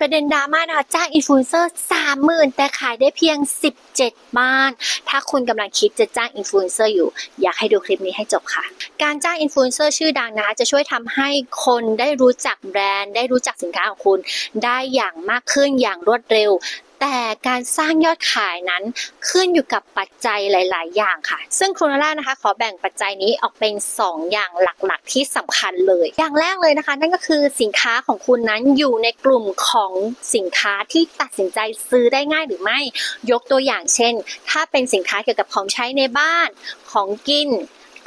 ประเด็นดราม่านะคะจ้างอินฟลูเอนเซอร์สามหมื่นแต่ขายได้เพียง 17 บ้าน ถ้าคุณกำลังคิดจะจ้างอินฟลูเอนเซอร์อยู่ อยากให้ดูคลิปนี้ให้จบค่ะ การจ้างอินฟลูเอนเซอร์ชื่อดังนะคะจะช่วยทำให้คนได้รู้จักแบรนด์ ได้รู้จักสินค้าของคุณ ได้อย่างมากขึ้นอย่างรวดเร็ว แต่การสร้างยอดขายนั้นขึ้นอยู่กับปัจจัยหลาย ๆ อย่างค่ะ ซึ่งครูนาร่านะคะ ขอแบ่งปัจจัยนี้ออกเป็น 2 อย่างหลัก ๆ ที่สำคัญเลย อย่างแรกเลยนะคะ นั่นก็คือสินค้าของคุณนั้นอยู่ในกลุ่มของสินค้าที่ตัดสินใจซื้อได้ง่ายหรือไม่ ยกตัวอย่างเช่น ถ้าเป็นสินค้าเกี่ยวกับของใช้ในบ้าน ของกิน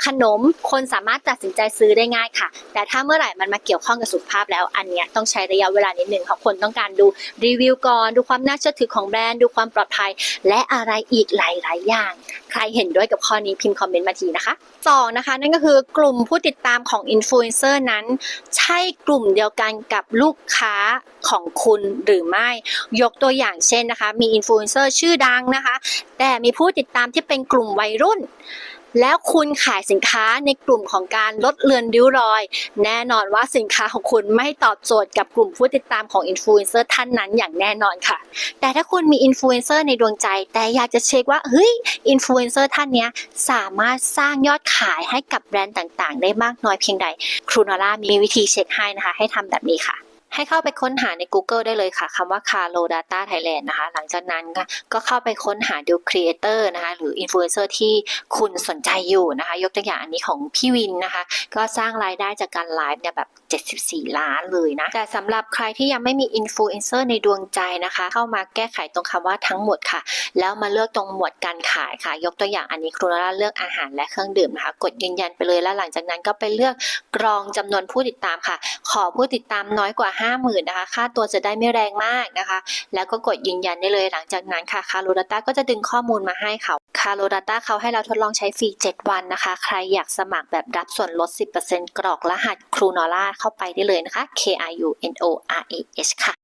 ขนมคนสามารถตัดสินใจซื้อได้ง่ายค่ะ แต่ถ้าเมื่อไหร่มันมาเกี่ยวข้องกับสุขภาพแล้วอันเนี้ยต้องใช้ระยะเวลานิดนึงเพราะคนต้องการดูรีวิวก่อน ดูความน่าเชื่อถือของแบรนด์ ดูความปลอดภัย และอะไรอีกหลาย ๆ อย่าง ใครเห็นด้วยกับข้อนี้พิมพ์คอมเมนต์มาทีนะคะสองนะคะนั่นก็คือกลุ่มผู้ติดตามของอินฟลูเอนเซอร์นั้น ใช่กลุ่มเดียวกันกับลูกค้าของคุณหรือไม่ ยกตัวอย่างเช่นนะคะ มีอินฟลูเอนเซอร์ชื่อดังนะคะ แต่มีผู้ติดตามที่เป็นกลุ่มวัยรุ่น แล้วคุณขายสินค้าในกลุ่มของการลดเลือนริ้วรอย แน่นอนว่าสินค้าของคุณไม่ตอบโจทย์กับกลุ่มผู้ติดตามของอินฟลูเอนเซอร์ท่านนั้นอย่างแน่นอนค่ะ แต่ถ้าคุณมีอินฟลูเอนเซอร์ในดวงใจ แต่อยากจะเช็คว่าเฮ้ยอินฟลูเอนเซอร์ท่านนี้สามารถสร้างยอดขายให้กับแบรนด์ต่างๆ ได้มากน้อยเพียงใดครูนอร่ามีวิธีเช็คให้นะคะ ให้ทำแบบนี้ค่ะ ให้เข้าไปค้นหาใน Google ได้เลยค่ะคำว่า Carlo Data Thailand นะคะ หลังจากนั้นก็เข้าไปค้นหาดู Creator นะคะหรือ Influencer ที่คุณสนใจอยู่นะคะ ยกตัวอย่างอันนี้ของพี่วินนะคะ ก็สร้างรายได้จากการไลฟ์เนี่ยแบบ 74 ล้านเลยนะ แต่สำหรับใครที่ยังไม่มี Influencer ในดวงใจนะคะ เข้ามาแก้ไขตรงคำว่าทั้งหมดค่ะ แล้วมาเลือกตรงหมวดการขายค่ะ ยกตัวอย่างอันนี้ครูนาร่าเลือกอาหารและเครื่องดื่มนะคะ กดยืนยันไปเลยแล้วหลังจากนั้นก็ไปเลือกกรองจำนวนผู้ติดตามค่ะ ขอผู้ติดตามน้อยกว่า50,000นะคะ ค่าตัวจะได้ไม่แรงมากนะคะ แล้วก็กดยืนยันได้เลยหลังจากนั้นค่ะคา r ร Data ก็จะดึงข้อมูลมาให้ค่ะคา r ร Data เขาให้เราทดลองใช้ฟรี 7 วันนะคะ ใครอยากสมัครแบบรับส่วนลด 10%กรอกรหัสครูนอล่าเข้าไปได้เลยนะคะ K R U N O R A H ค่ะ